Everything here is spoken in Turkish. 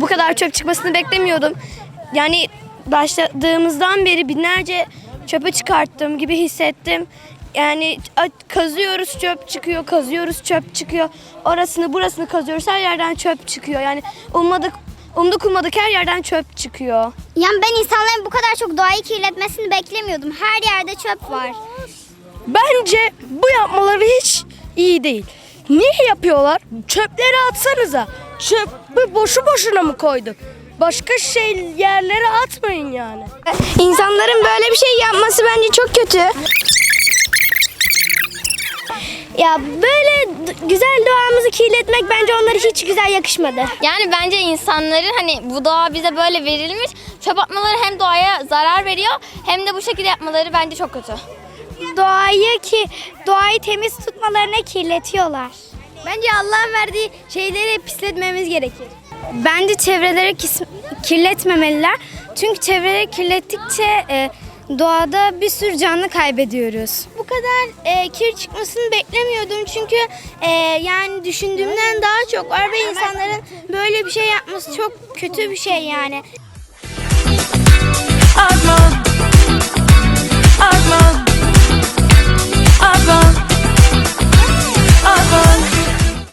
Bu kadar çöp çıkmasını beklemiyordum. Yani başladığımızdan beri binlerce çöpü çıkarttım gibi hissettim. Yani kazıyoruz çöp çıkıyor, kazıyoruz çöp çıkıyor. Orasını burasını kazıyoruz her yerden çöp çıkıyor. Yani ummadık umduk ummadık her yerden çöp çıkıyor. Yani ben insanların bu kadar çok doğayı kirletmesini beklemiyordum. Her yerde çöp var. Bence bu yapmaları hiç iyi değil. Niye yapıyorlar? Çöpleri atsanıza. Çöpü boşu boşuna mı koyduk? Başka şey yerlere atmayın yani. İnsanların böyle bir şey yapması bence çok kötü. Ya böyle güzel doğamızı kirletmek bence onlara hiç güzel yakışmadı. Yani bence insanların hani bu doğa bize böyle verilmiş. Çöp atmaları hem doğaya zarar veriyor hem de bu şekilde yapmaları bence çok kötü. Doğayı ki doğayı temiz tutmalarına kirletiyorlar. Bence Allah'ın verdiği şeyleri pisletmemiz gerekir. Bence çevreleri kirletmemeliler. Çünkü çevreleri kirlettikçe e, doğada bir sürü canlı kaybediyoruz. Bu kadar e, kir çıkmasını beklemiyordum çünkü e, yani düşündüğümden daha çok var ve insanların böyle bir şey yapması çok kötü bir şey yani. atma